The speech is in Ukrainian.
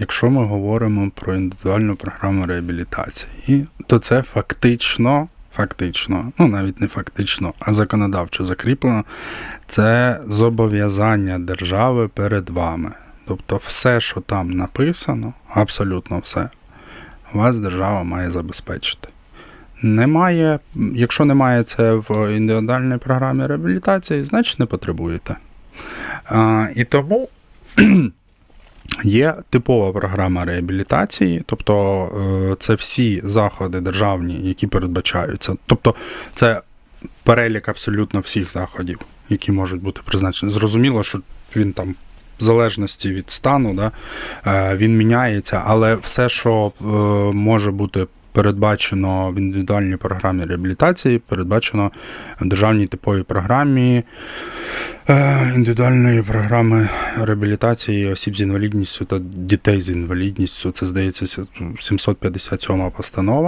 якщо ми говоримо про індивідуальну програму реабілітації, то це фактично, фактично, ну навіть не фактично, а законодавчо закріплено, це зобов'язання держави перед вами. Тобто, все, що там написано, абсолютно все, вас держава має забезпечити. Немає, якщо немає це в індивідуальній програмі реабілітації, значить не потребуєте. А, і тому є типова програма реабілітації, тобто е, це всі заходи державні, які передбачаються. Тобто це перелік абсолютно всіх заходів, які можуть бути призначені. Зрозуміло, що він там. В залежності від стану, да, е, він міняється, але все, що е, може бути передбачено в індивідуальній програмі реабілітації, передбачено в державній типовій програмі індивідуальної програми реабілітації осіб з інвалідністю та дітей з інвалідністю. Це здається 757 постанова.